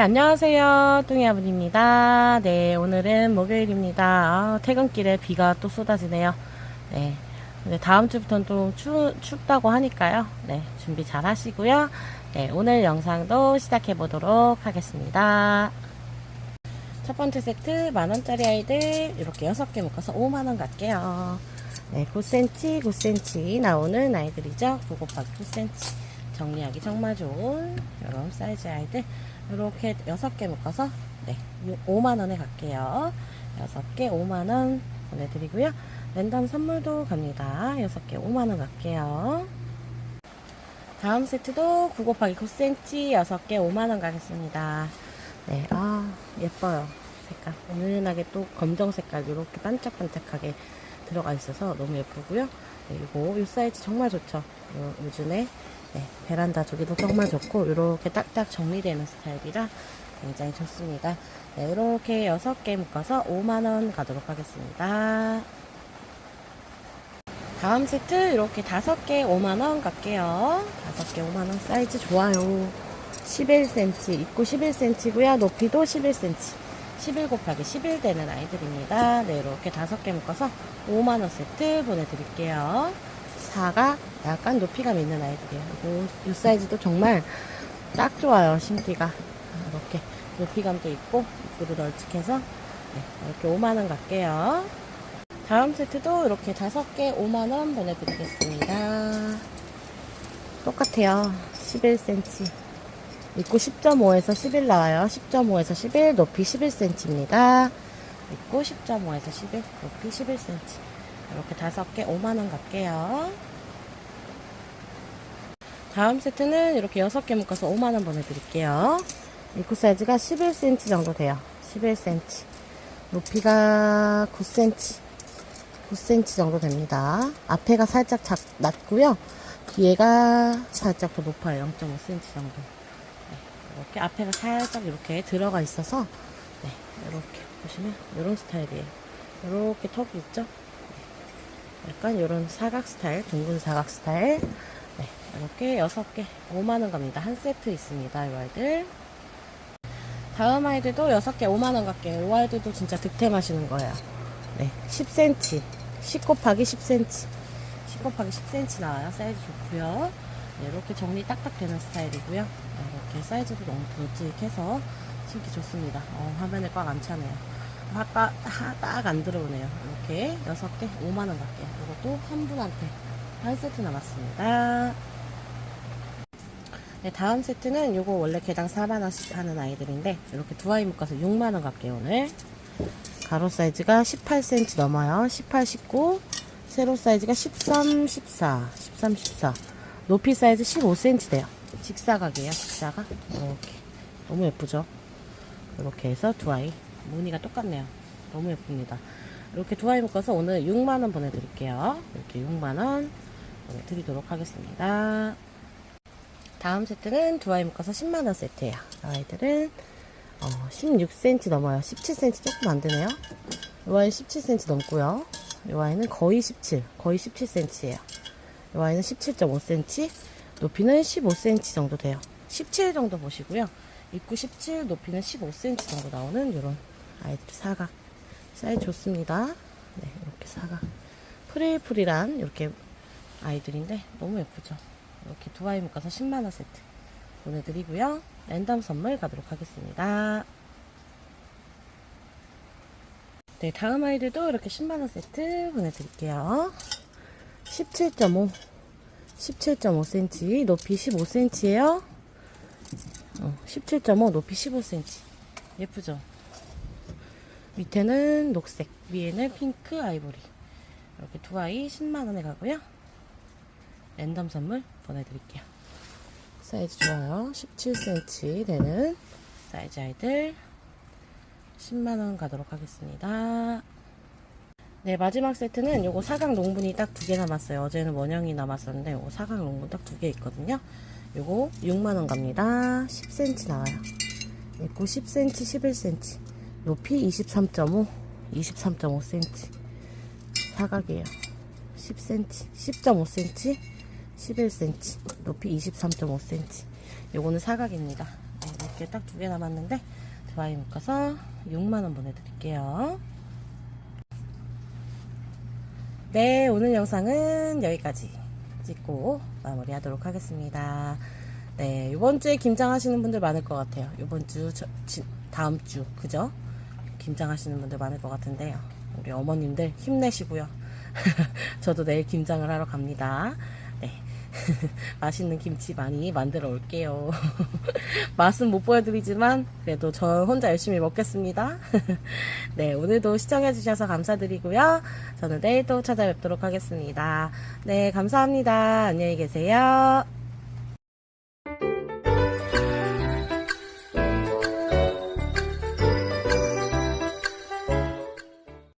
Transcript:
안녕하세요. 뚱이 아버님입니다. 네, 오늘은 목요일입니다. 아, 퇴근길에 비가 또 쏟아지네요. 네. 근데 다음 주부터는 좀 추, 춥다고 하니까요. 네, 준비 잘 하시고요. 네, 오늘 영상도 시작해 보도록 하겠습니다. 첫 번째 세트 만원짜리 아이들 이렇게 6개 묶어서 5만원 갈게요. 네, 9cm, 9cm 나오는 아이들이죠. 9 곱하기 9cm. 정리하기 정말 좋은 이런 사이즈 아이들 이렇게 6개 묶어서 네, 5만원에 갈게요. 6개 5만원 보내드리고요. 랜덤 선물도 갑니다. 6개 5만원 갈게요. 다음 세트도 9 곱하기 9cm 6개 5만원 가겠습니다. 네, 아, 예뻐요. 색깔. 은은하게 또 검정 색깔 이렇게 반짝반짝하게 들어가 있어서 너무 예쁘고요. 네, 이거, 이 사이즈 정말 좋죠. 요, 요즘에 네, 베란다 두기도 정말 좋고 이렇게 딱딱 정리되는 스타일이라 굉장히 좋습니다. 네, 이렇게 6개 묶어서 5만원 가도록 하겠습니다. 다음 세트 이렇게 5개 5만원 갈게요. 5개 5만원 사이즈 좋아요. 11cm, 입구 11cm고요. 높이도 11cm. 11 곱하기 11 되는 아이들입니다. 네, 이렇게 5개 묶어서 5만원 세트 보내드릴게요. 4가 약간 높이감 있는 아이들이에요. 요, 요 사이즈도 정말 딱 좋아요. 신기가. 이렇게 높이감도 있고, 입구도 널찍해서 네, 이렇게 5만원 갈게요. 다음 세트도 이렇게 5개 5만원 보내드리겠습니다. 똑같아요. 11cm. 입구 10.5에서 11 나와요. 10.5에서 11, 높이 11cm입니다. 입구 10.5에서 11, 높이 11cm. 이렇게 5개 5만원 갈게요. 다음 세트는 이렇게 6개 묶어서 5만원 보내드릴게요. 입구 사이즈가 11cm 정도 돼요. 11cm. 높이가 9cm. 9cm 정도 됩니다. 앞에가 살짝 작, 낮고요. 뒤에가 살짝 더 높아요. 0.5cm 정도. 네, 이렇게 앞에가 살짝 이렇게 들어가 있어서 네, 이렇게 보시면 이런 스타일이에요. 이렇게 턱이 있죠? 네, 약간 이런 사각 스타일, 둥근 사각 스타일. 네, 이렇게 6개 5만원 갑니다. 한 세트 있습니다. 이 아이들. 다음 아이들도 6개 5만원 갈게요. 이 아이들도 진짜 득템하시는 거예요. 네, 10cm. 10 곱하기 10cm. 10 곱하기 10cm 나와요. 사이즈 좋고요. 네, 이렇게 정리 딱딱 되는 스타일이고요. 네, 이렇게 사이즈도 너무 굵직해서 신기 좋습니다. 어, 화면에 꽉 안 차네요. 딱안 들어오네요. 이렇게 6개 5만원 갈게요. 이것도 한 분한테 한 세트 남았습니다. 네, 다음 세트는 요거 원래 개당 4만원씩 하는 아이들인데 이렇게 두 아이 묶어서 6만원 갈게요 오늘. 가로 사이즈가 18cm 넘어요. 18, 19. 세로 사이즈가 13, 14. 13, 14. 높이 사이즈 15cm 돼요. 직사각이에요. 직사각. 이렇게. 너무 예쁘죠? 이렇게 해서 두 아이. 무늬가 똑같네요. 너무 예쁩니다. 이렇게 두 아이 묶어서 오늘 6만원 보내드릴게요. 이렇게 6만원 보내드리도록 하겠습니다. 다음 세트는 두 아이 묶어서 10만원 세트예요. 아이들은 어, 16cm 넘어요. 17cm 조금 안 되네요. 이 아이 17cm 넘고요. 이 아이는 거의 17, 거의 17cm예요. 이 아이는 17.5cm, 높이는 15cm 정도 돼요. 17 정도 보시고요. 입구 17, 높이는 15cm 정도 나오는 이런 아이들 사각 사이즈 좋습니다. 네, 이렇게 사각 프릴프릴한 이렇게 아이들인데 너무 예쁘죠. 이렇게 두 아이 묶어서 10만원 세트 보내드리고요. 랜덤 선물 가도록 하겠습니다. 네, 다음 아이들도 이렇게 10만원 세트 보내드릴게요. 17.5, 17.5cm, 높이 15cm에요. 어, 17.5, 높이 15cm. 예쁘죠? 밑에는 녹색, 위에는 핑크 아이보리. 이렇게 두 아이 10만원에 가고요. 랜덤 선물 보내드릴게요. 사이즈 좋아요. 17cm 되는 사이즈 아이들 10만원 가도록 하겠습니다. 네, 마지막 세트는 요거 사각 농분이 딱 두 개 남았어요. 어제는 원형이 남았었는데 요거 사각 농분 딱 두 개 있거든요. 요거 6만원 갑니다. 10cm 나와요. 있고 10cm, 11cm. 높이 23.5, 23.5cm. 사각이에요. 10cm, 10.5cm, 11cm, 높이 23.5cm. 요거는 사각입니다. 네, 이렇게 딱 두 개 남았는데 드라이 묶어서 6만원 보내드릴게요. 네, 오늘 영상은 여기까지 찍고 마무리하도록 하겠습니다. 네, 이번 주에 김장하시는 분들 많을 것 같아요. 이번 주, 저, 지- 다음 주, 그죠? 김장하시는 분들 많을 것 같은데요. 우리 어머님들 힘내시고요. 저도 내일 김장을 하러 갑니다. 네. 맛있는 김치 많이 만들어 올게요. 맛은 못 보여드리지만, 그래도 저 혼자 열심히 먹겠습니다. 네, 오늘도 시청해주셔서 감사드리고요. 저는 내일 또 찾아뵙도록 하겠습니다. 네, 감사합니다. 안녕히 계세요.